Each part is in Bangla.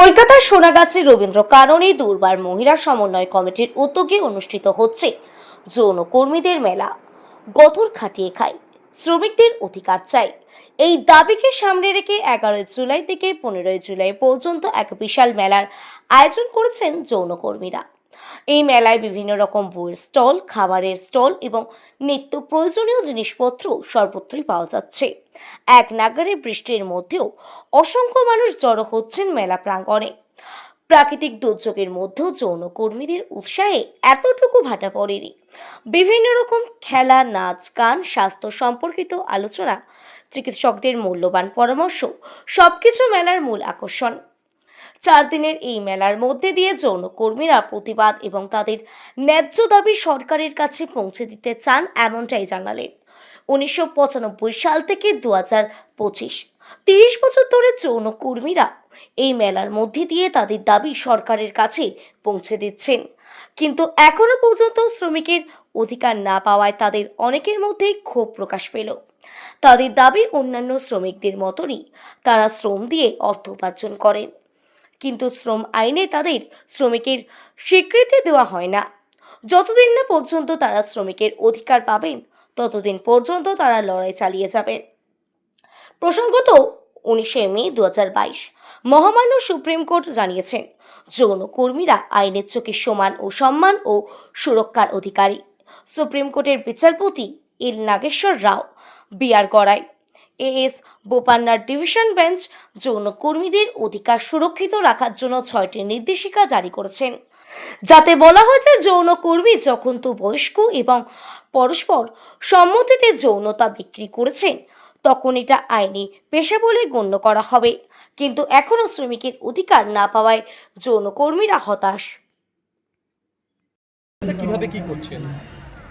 কলকাতার সোনাগাছি রবীন্দ্র কাননে দুর্বার মহিলা সমন্বয় কমিটির উদ্যোগে অনুষ্ঠিত হচ্ছে যৌনকর্মীদের মেলা। গথর খাটিয়ে খায় শ্রমিকদের অধিকার চাই। এই দাবিকে সামনে রেখে এগারোই জুলাই থেকে পনেরোই জুলাই পর্যন্ত এক বিশাল মেলার আয়োজন করেছেন যৌনকর্মীরা এই মেলায় বিভিন্ন রকম বইয়ের স্টল, খাবারের স্টল এবং নিত্য প্রয়োজনীয় জিনিসপত্র সর্বত্রই পাওয়া যাচ্ছে। এক নাগারে বৃষ্টির মধ্যেও অসংখ্য মানুষ জড়ো হচ্ছেন মেলা প্রাঙ্গণে। প্রাকৃতিক দুর্যোগের মধ্যেও যৌনকর্মীদের উৎসাহে এতটুকু ভাটা পড়েনি। বিভিন্ন রকম খেলা, নাচ, গান, স্বাস্থ্য সম্পর্কিত আলোচনা, চিকিৎসকদের মূল্যবান পরামর্শ, সবকিছু মেলার মূল আকর্ষণ। চার দিনের এই মেলার মধ্যে দিয়ে যৌনকর্মীরা প্রতিবাদ এবং তাদের ন্যায্য দাবি সরকারের কাছে পৌঁছে দিতে চান এমনটাই জানালেন উনিশশো পঁচানব্বই সাল থেকে দু হাজার পঁচিশ। তিরিশ বছর ধরে যৌনকর্মীরা এই মেলার মধ্যে দিয়ে তাদের দাবি সরকারের কাছে পৌঁছে দিচ্ছেন। কিন্তু এখনও পর্যন্ত শ্রমিকের অধিকার না পাওয়ায় তাদের অনেকের মধ্যেই ক্ষোভ প্রকাশ পেল। তাদের দাবি অন্যান্য শ্রমিকদের মতনই, তারা শ্রম দিয়ে অর্থ উপার্জন করেন। কিন্তু শ্রম আইনে তাদের শ্রমিকের স্বীকৃতি দেওয়া হয় না। যতদিন না পর্যন্ত তারা শ্রমিকের অধিকার পাবেন, ততদিন পর্যন্ত তারা লড়াই চালিয়ে যাবেন। প্রসঙ্গত উনিশে মে দু হাজার বাইশ মহামান্য সুপ্রিম কোর্ট জানিয়েছেন যৌনকর্মীরা আইনের চোখে সমান ও সম্মান ও সুরক্ষার অধিকারী। সুপ্রিম কোর্টের বিচারপতি L Nageswara Rao B R Gavai A S বোপান্নার division bench যৌনকর্মীদের অধিকার সুরক্ষিত রাখার জন্য ছয়টি নির্দেশিকা জারি করেছেন। যাতে বলা হয়েছে যৌনকর্মী যখন তো বয়স্ক এবং পরস্পর সম্মতিতে যৌনতা বিক্রি করেছেন তখন এটা আইনি পেশা বলে গণ্য করা হবে। কিন্তু এখনও শ্রমিকের অধিকার না পাওয়ায় যৌনকর্মীরা হতাশ। এটা কীভাবে কি করছেন?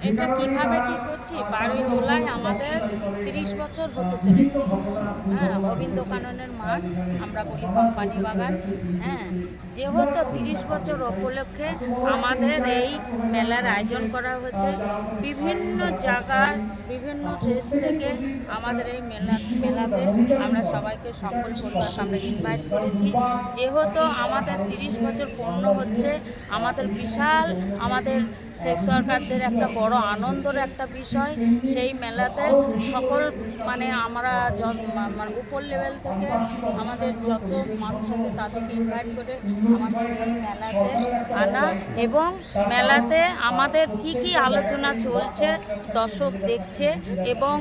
এটা কীভাবে কি করছি? বারোই জুলাই আমাদের বছর হতে চলেছে। হ্যাঁ গোবিন্দ কাননের মাঠ, আমরা বলি কোম্পানি বাগান। হ্যাঁ যেহেতু তিরিশ বছর উপলক্ষে আমাদের এই মেলার আয়োজন করা হয়েছে, বিভিন্ন জায়গায়, বিভিন্ন দেশ থেকে আমাদের এই মেলা, মেলাতে আমরা সবাইকে সকল পরিবারকে আমরা ইনভাইট করেছি। যেহেতু আমাদের তিরিশ বছর পূর্ণ হচ্ছে, আমাদের বিশাল, আমাদের শেখ সরকারদের একটা বড় আনন্দের একটা বিষয়, সেই মেলাতে সকল মানে আমরা মানে উপর লেভেল থেকে আমাদের যত মানুষ আছে তাদেরকে ইনভাইট করে আমাদের মেলাতে আনা এবং মেলাতে আমাদের কি কি আলোচনা চলছে, দর্শক দেখছে এবং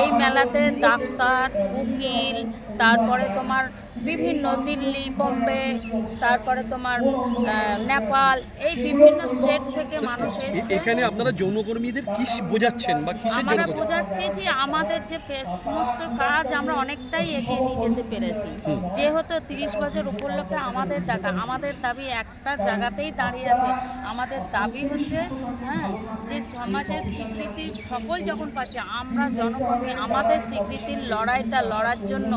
এই মেলাতে ডাক্তার, উকিল, তারপরে তোমার বিভিন্ন দিল্লি বোম্বে তারপরে তোমার নেপাল এই বিভিন্ন স্টেট থেকে মানুষ এখানে আপনারা যৌনকর্মীদের কি বোঝাচ্ছেন বা কিসের জন্য আমরা বোঝাচ্ছি যে আমাদের যে সমস্ত কাজ আমরা অনেকটাই এগিয়ে নিয়ে যেতে পেরেছি। যেহেতু তিরিশ বছর উপলক্ষে আমাদের টাকা আমাদের দাবি একটা জায়গাতেই দাঁড়িয়ে আছে। আমাদের দাবি হচ্ছে হ্যাঁ যে সমাজের স্বীকৃতি সকল যখন পাচ্ছে আমরা জনকর্মী আমাদের স্বীকৃতির লড়াইটা লড়ার জন্য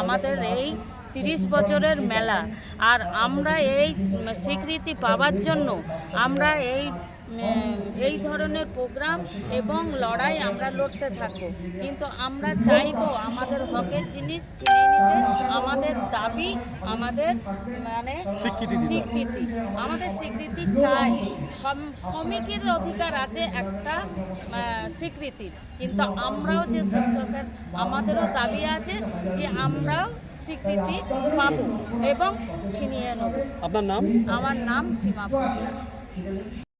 আমাদের এই তিরিশ বছরের মেলা। আর আমরা এই স্বীকৃতি পাওয়ার জন্য আমরা এই এই ধরনের প্রোগ্রাম এবং লড়াই আমরা লড়তে থাকব। কিন্তু আমরা চাইব আমাদের হকের জিনিস ছিনিয়ে নিতে আমাদের দাবি আমাদের মানে স্বীকৃতি আমাদের স্বীকৃতি চাই। শ্রমিকের অধিকার আছে একটা স্বীকৃতির। কিন্তু আমরাও যে সরকার আমাদেরও দাবি আছে যে আমরাও স্বীকৃতি পাবো এবং ছিনিয়ে নেব আপনার নাম আমার নাম সীমা।